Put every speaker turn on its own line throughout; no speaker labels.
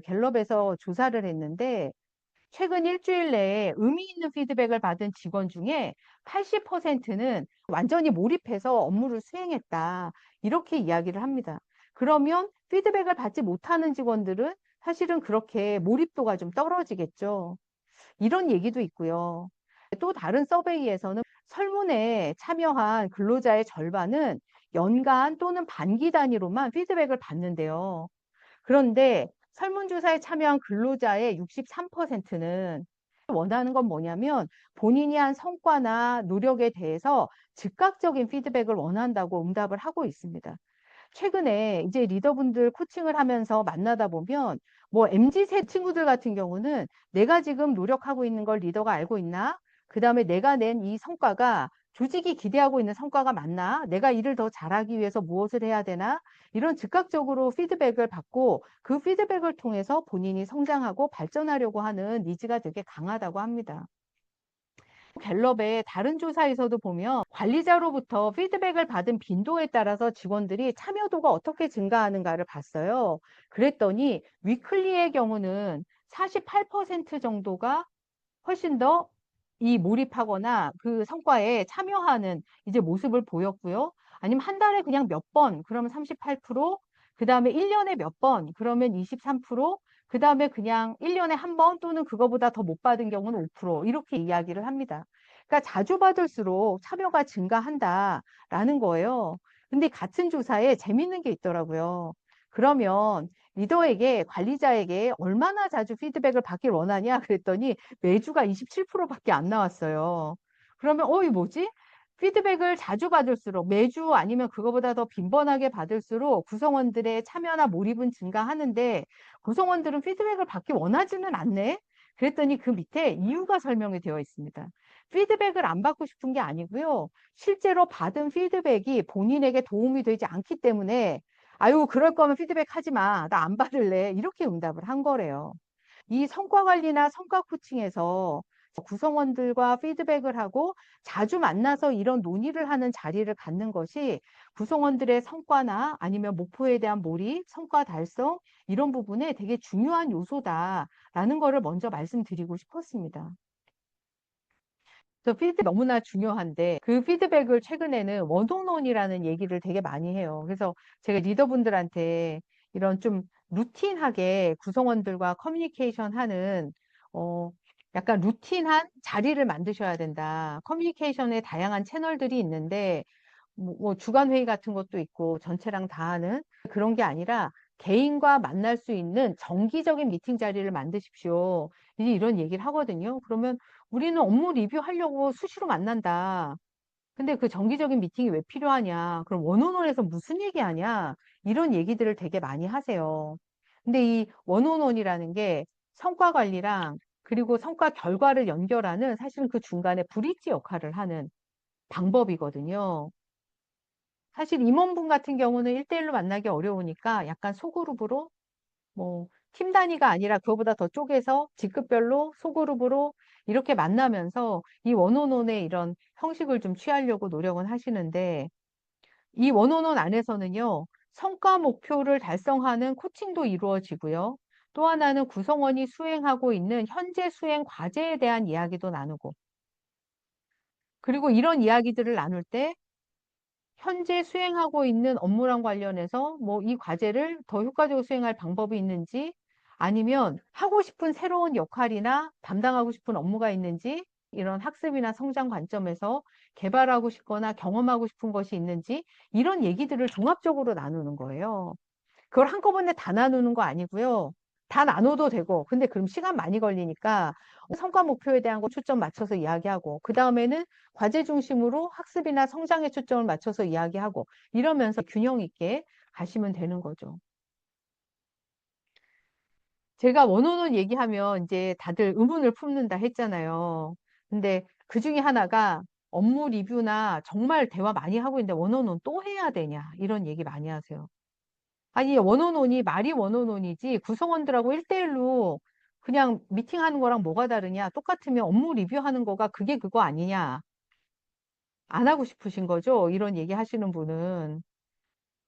갤럽에서 조사를 했는데 최근 일주일 내에 의미 있는 피드백을 받은 직원 중에 80%는 완전히 몰입해서 업무를 수행했다. 이렇게 이야기를 합니다. 그러면 피드백을 받지 못하는 직원들은 사실은 그렇게 몰입도가 좀 떨어지겠죠. 이런 얘기도 있고요. 또 다른 서베이에서는 설문에 참여한 근로자의 절반은 연간 또는 반기 단위로만 피드백을 받는데요. 그런데 설문조사에 참여한 근로자의 63%는 원하는 건 뭐냐면 본인이 한 성과나 노력에 대해서 즉각적인 피드백을 원한다고 응답을 하고 있습니다. 최근에 이제 리더분들 코칭을 하면서 만나다 보면 뭐 MZ세 친구들 같은 경우는 내가 지금 노력하고 있는 걸 리더가 알고 있나? 그 다음에 내가 낸 이 성과가 조직이 기대하고 있는 성과가 맞나? 내가 일을 더 잘하기 위해서 무엇을 해야 되나? 이런 즉각적으로 피드백을 받고 그 피드백을 통해서 본인이 성장하고 발전하려고 하는 니즈가 되게 강하다고 합니다. 갤럽의 다른 조사에서도 보면 관리자로부터 피드백을 받은 빈도에 따라서 직원들이 참여도가 어떻게 증가하는가를 봤어요. 그랬더니 위클리의 경우는 48% 정도가 훨씬 더 이 몰입하거나 그 성과에 참여하는 이제 모습을 보였고요. 아니면 한 달에 그냥 몇 번, 그러면 38%, 그 다음에 1년에 몇 번, 그러면 23%, 그 다음에 그냥 1년에 한 번 또는 그거보다 더 못 받은 경우는 5% 이렇게 이야기를 합니다. 그러니까 자주 받을수록 참여가 증가한다라는 거예요. 근데 같은 조사에 재밌는 게 있더라고요. 그러면 리더에게 관리자에게 얼마나 자주 피드백을 받길 원하냐 그랬더니 매주가 27%밖에 안 나왔어요. 그러면 어 이 뭐지? 피드백을 자주 받을수록 매주 아니면 그거보다 더 빈번하게 받을수록 구성원들의 참여나 몰입은 증가하는데 구성원들은 피드백을 받기 원하지는 않네. 그랬더니 그 밑에 이유가 설명이 되어 있습니다. 피드백을 안 받고 싶은 게 아니고요. 실제로 받은 피드백이 본인에게 도움이 되지 않기 때문에 아유 그럴 거면 피드백 하지 마. 나 안 받을래. 이렇게 응답을 한 거래요. 이 성과 관리나 성과 코칭에서 구성원들과 피드백을 하고 자주 만나서 이런 논의를 하는 자리를 갖는 것이 구성원들의 성과나 아니면 목표에 대한 몰입, 성과 달성 이런 부분에 되게 중요한 요소다라는 것을 먼저 말씀드리고 싶었습니다. 저 피드백 너무나 중요한데 그 피드백을 최근에는 원온원이라는 얘기를 되게 많이 해요. 그래서 제가 리더분들한테 이런 좀 루틴하게 구성원들과 커뮤니케이션 하는 어, 약간 루틴한 자리를 만드셔야 된다. 커뮤니케이션에 다양한 채널들이 있는데 뭐, 뭐 주간 회의 같은 것도 있고 전체랑 다 하는 그런 게 아니라 개인과 만날 수 있는 정기적인 미팅 자리를 만드십시오. 이제 이런 얘기를 하거든요. 그러면 우리는 업무 리뷰하려고 수시로 만난다. 근데 그 정기적인 미팅이 왜 필요하냐? 그럼 원온원에서 무슨 얘기하냐? 이런 얘기들을 되게 많이 하세요. 근데 이 원온원이라는 게 성과 관리랑 그리고 성과 결과를 연결하는 사실은 그 중간에 브릿지 역할을 하는 방법이거든요. 사실 임원분 같은 경우는 1대1로 만나기 어려우니까 약간 소그룹으로 뭐 팀 단위가 아니라 그거보다 더 쪼개서 직급별로 소그룹으로 이렇게 만나면서 이 원온원의 이런 형식을 좀 취하려고 노력은 하시는데 이 원온원 안에서는요. 성과 목표를 달성하는 코칭도 이루어지고요. 또 하나는 구성원이 수행하고 있는 현재 수행 과제에 대한 이야기도 나누고 그리고 이런 이야기들을 나눌 때 현재 수행하고 있는 업무랑 관련해서 뭐 이 과제를 더 효과적으로 수행할 방법이 있는지 아니면 하고 싶은 새로운 역할이나 담당하고 싶은 업무가 있는지 이런 학습이나 성장 관점에서 개발하고 싶거나 경험하고 싶은 것이 있는지 이런 얘기들을 종합적으로 나누는 거예요. 그걸 한꺼번에 다 나누는 거 아니고요. 다 나눠도 되고 근데 그럼 시간 많이 걸리니까 성과 목표에 대한 거 초점 맞춰서 이야기하고 그 다음에는 과제 중심으로 학습이나 성장에 초점을 맞춰서 이야기하고 이러면서 균형 있게 가시면 되는 거죠. 제가 원어원 얘기하면 이제 다들 의문을 품는다 했잖아요. 근데 그 중에 하나가 업무 리뷰나 정말 대화 많이 하고 있는데 원어원 또 해야 되냐 이런 얘기 많이 하세요. 아니 원어원이 말이 원어원이지 구성원들하고 1대1로 그냥 미팅하는 거랑 뭐가 다르냐 똑같으면 업무 리뷰하는 거가 그게 그거 아니냐 안 하고 싶으신 거죠 이런 얘기 하시는 분은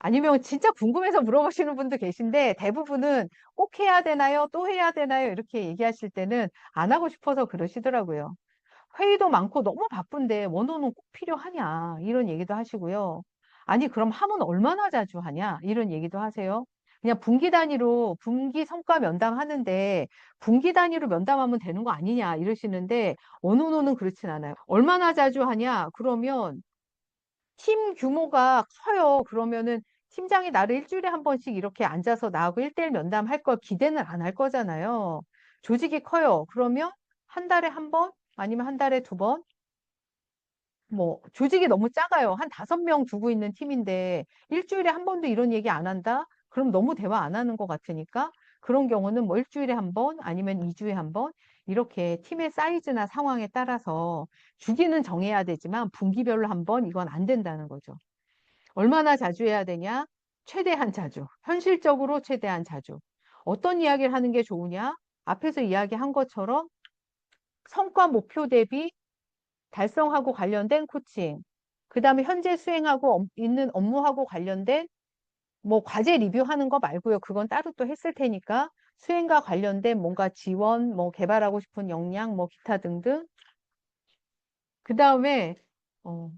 아니면 진짜 궁금해서 물어보시는 분도 계신데 대부분은 꼭 해야 되나요? 또 해야 되나요? 이렇게 얘기하실 때는 안 하고 싶어서 그러시더라고요. 회의도 많고 너무 바쁜데 원호는 꼭 필요하냐? 이런 얘기도 하시고요. 아니, 그럼 하면 얼마나 자주 하냐? 이런 얘기도 하세요. 그냥 분기 단위로 분기 성과 면담하는데 분기 단위로 면담하면 되는 거 아니냐? 이러시는데 원호는 그렇진 않아요. 얼마나 자주 하냐? 그러면 팀 규모가 커요. 그러면은 팀장이 나를 일주일에 한 번씩 이렇게 앉아서 나하고 일대일 면담할 걸 기대는 안 할 거잖아요. 조직이 커요. 그러면 한 달에 한 번, 아니면 한 달에 두 번? 뭐, 조직이 너무 작아요. 한 다섯 명 두고 있는 팀인데 일주일에 한 번도 이런 얘기 안 한다? 그럼 너무 대화 안 하는 것 같으니까 그런 경우는 뭐 일주일에 한 번, 아니면 이주에 한 번, 이렇게 팀의 사이즈나 상황에 따라서 주기는 정해야 되지만 분기별로 한 번 이건 안 된다는 거죠. 얼마나 자주 해야 되냐? 최대한 자주. 현실적으로 최대한 자주. 어떤 이야기를 하는 게 좋으냐? 앞에서 이야기한 것처럼 성과 목표 대비 달성하고 관련된 코칭. 그 다음에 현재 수행하고 업- 있는 업무하고 관련된 뭐 과제 리뷰하는 거 말고요. 그건 따로 또 했을 테니까 수행과 관련된 뭔가 지원, 뭐 개발하고 싶은 역량, 뭐 기타 등등. 그 다음에 어,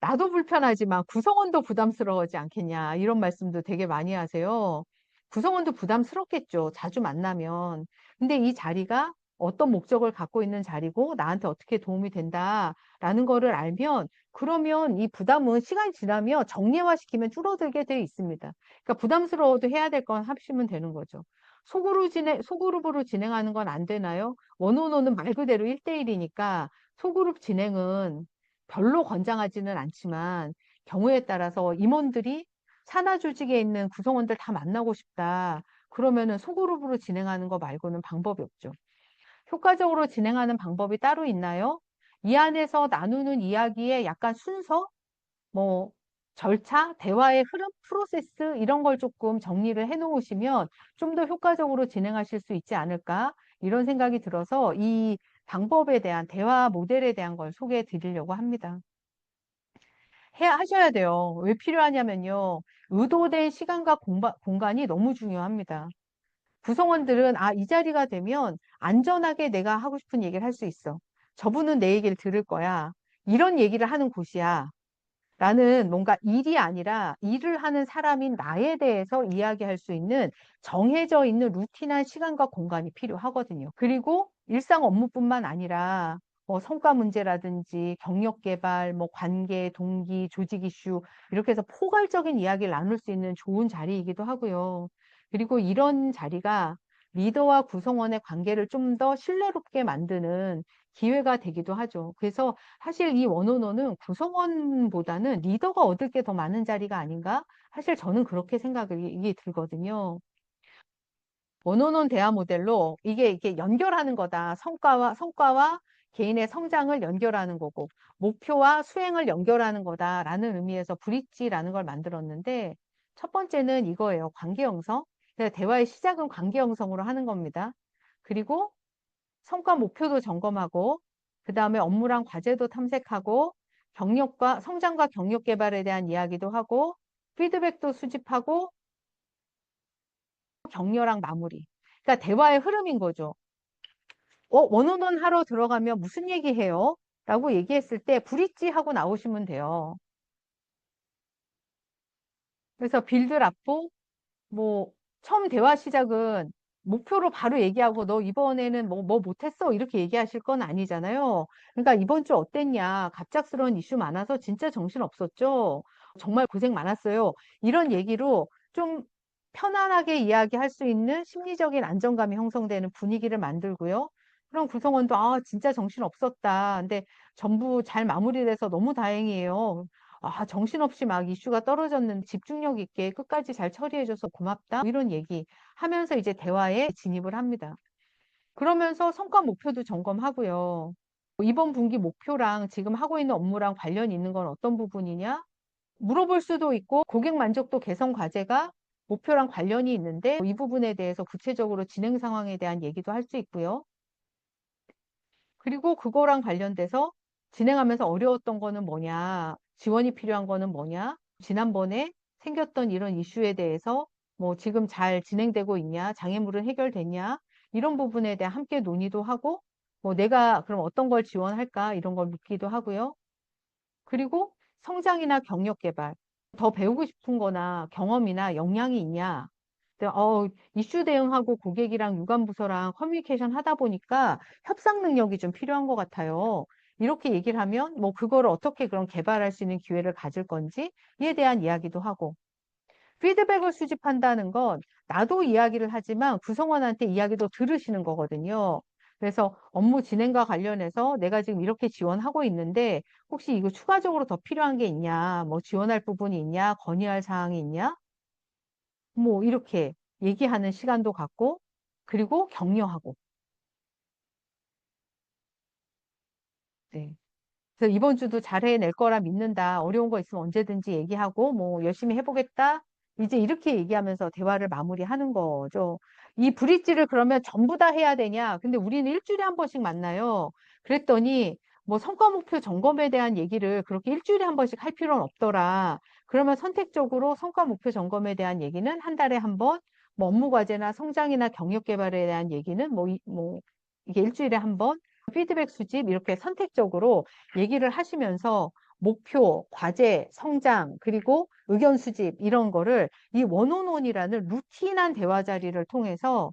나도 불편하지만 구성원도 부담스러워하지 않겠냐 이런 말씀도 되게 많이 하세요. 구성원도 부담스럽겠죠. 자주 만나면. 근데 이 자리가 어떤 목적을 갖고 있는 자리고 나한테 어떻게 도움이 된다라는 거를 알면 그러면 이 부담은 시간이 지나면 정례화시키면 줄어들게 돼 있습니다. 그러니까 부담스러워도 해야 될건 하시면 되는 거죠. 소그룹 진행, 소그룹으로 진행하는 건 안 되나요? 원오노는 말 그대로 1대1이니까 소그룹 진행은 별로 권장하지는 않지만 경우에 따라서 임원들이 산하 조직에 있는 구성원들 다 만나고 싶다. 그러면은 소그룹으로 진행하는 거 말고는 방법이 없죠. 효과적으로 진행하는 방법이 따로 있나요? 이 안에서 나누는 이야기의 약간 순서, 뭐 절차, 대화의 흐름, 프로세스 이런 걸 조금 정리를 해 놓으시면 좀 더 효과적으로 진행하실 수 있지 않을까 이런 생각이 들어서 이 방법에 대한 대화 모델에 대한 걸 소개해 드리려고 합니다. 해 하셔야 돼요. 왜 필요하냐면요. 의도된 시간과 공바, 공간이 너무 중요합니다. 구성원들은 아, 이 자리가 되면 안전하게 내가 하고 싶은 얘기를 할 수 있어. 저분은 내 얘기를 들을 거야. 이런 얘기를 하는 곳이야. 라는 뭔가 일이 아니라 일을 하는 사람인 나에 대해서 이야기할 수 있는 정해져 있는 루틴한 시간과 공간이 필요하거든요. 그리고 일상 업무뿐만 아니라 뭐 성과 문제라든지 경력 개발, 뭐 관계, 동기, 조직 이슈 이렇게 해서 포괄적인 이야기를 나눌 수 있는 좋은 자리이기도 하고요. 그리고 이런 자리가 리더와 구성원의 관계를 좀 더 신뢰롭게 만드는 기회가 되기도 하죠. 그래서 사실 이 원오너는 구성원보다는 리더가 얻을 게 더 많은 자리가 아닌가? 사실 저는 그렇게 생각이 들거든요. 원오원 대화 모델로 이게 이게 연결하는 거다. 성과와 성과와 개인의 성장을 연결하는 거고 목표와 수행을 연결하는 거다라는 의미에서 브릿지라는 걸 만들었는데 첫 번째는 이거예요. 관계 형성. 대화의 시작은 관계 형성으로 하는 겁니다. 그리고 성과 목표도 점검하고 그 다음에 업무랑 과제도 탐색하고 경력과 성장과 경력 개발에 대한 이야기도 하고 피드백도 수집하고 격려랑 마무리. 그러니까 대화의 흐름인 거죠. 어, 원오원 하러 들어가면 무슨 얘기해요? 라고 얘기했을 때 브릿지 하고 나오시면 돼요. 그래서 빌드랍보 뭐 처음 대화 시작은 목표로 바로 얘기하고 너 이번에는 뭐, 뭐 못했어? 이렇게 얘기하실 건 아니잖아요. 그러니까 이번 주 어땠냐? 갑작스러운 이슈 많아서 진짜 정신 없었죠? 정말 고생 많았어요. 이런 얘기로 좀 편안하게 이야기할 수 있는 심리적인 안정감이 형성되는 분위기를 만들고요. 그럼 구성원도 아, 진짜 정신 없었다. 근데 전부 잘 마무리돼서 너무 다행이에요. 아, 정신없이 막 이슈가 떨어졌는데 집중력 있게 끝까지 잘 처리해줘서 고맙다. 뭐 이런 얘기 하면서 이제 대화에 진입을 합니다. 그러면서 성과 목표도 점검하고요. 이번 분기 목표랑 지금 하고 있는 업무랑 관련이 있는 건 어떤 부분이냐? 물어볼 수도 있고 고객 만족도 개선 과제가 목표랑 관련이 있는데 이 부분에 대해서 구체적으로 진행 상황에 대한 얘기도 할 수 있고요. 그리고 그거랑 관련돼서 진행하면서 어려웠던 거는 뭐냐? 지원이 필요한 거는 뭐냐? 지난번에 생겼던 이런 이슈에 대해서 뭐 지금 잘 진행되고 있냐, 장애물은 해결됐냐, 이런 부분에 대해 함께 논의도 하고, 뭐 내가 그럼 어떤 걸 지원할까, 이런 걸 묻기도 하고요. 그리고 성장이나 경력 개발, 더 배우고 싶은 거나 경험이나 역량이 있냐. 어, 이슈 대응하고 고객이랑 유관부서랑 커뮤니케이션 하다 보니까 협상 능력이 좀 필요한 것 같아요. 이렇게 얘기를 하면 뭐 그거를 어떻게 그럼 개발할 수 있는 기회를 가질 건지 이에 대한 이야기도 하고 피드백을 수집한다는 건 나도 이야기를 하지만 구성원한테 이야기도 들으시는 거거든요. 그래서 업무 진행과 관련해서 내가 지금 이렇게 지원하고 있는데 혹시 이거 추가적으로 더 필요한 게 있냐, 뭐 지원할 부분이 있냐, 건의할 사항이 있냐, 뭐 이렇게 얘기하는 시간도 갖고 그리고 격려하고. 네. 그래서 이번 주도 잘 해낼 거라 믿는다. 어려운 거 있으면 언제든지 얘기하고 뭐 열심히 해보겠다. 이제 이렇게 얘기하면서 대화를 마무리하는 거죠. 이 브릿지를 그러면 전부 다 해야 되냐? 근데 우리는 일주일에 한 번씩 만나요. 그랬더니 뭐 성과 목표 점검에 대한 얘기를 그렇게 일주일에 한 번씩 할 필요는 없더라. 그러면 선택적으로 성과 목표 점검에 대한 얘기는 한 달에 한 번, 뭐 업무 과제나 성장이나 경력 개발에 대한 얘기는 뭐, 이- 뭐 이게 일주일에 한 번, 피드백 수집 이렇게 선택적으로 얘기를 하시면서 목표, 과제, 성장, 그리고 의견 수집 이런 거를 이 원온원이라는 루틴한 대화 자리를 통해서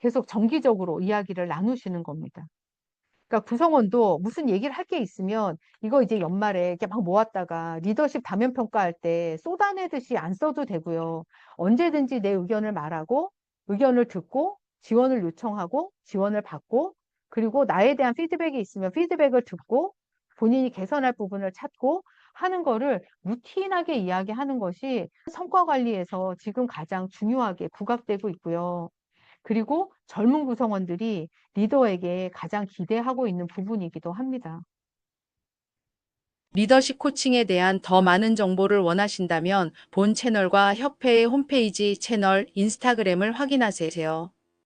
계속 정기적으로 이야기를 나누시는 겁니다. 그러니까 구성원도 무슨 얘기를 할 게 있으면 이거 이제 연말에 이렇게 막 모았다가 리더십 다면 평가할 때 쏟아내듯이 안 써도 되고요. 언제든지 내 의견을 말하고 의견을 듣고 지원을 요청하고 지원을 받고 그리고 나에 대한 피드백이 있으면 피드백을 듣고 본인이 개선할 부분을 찾고 하는 거를 루틴하게 이야기하는 것이 성과 관리에서 지금 가장 중요하게 부각되고 있고요. 그리고 젊은 구성원들이 리더에게 가장 기대하고 있는 부분이기도 합니다.
리더십 코칭에 대한 더 많은 정보를 원하신다면 본 채널과 협회의 홈페이지 채널 인스타그램을 확인하세요.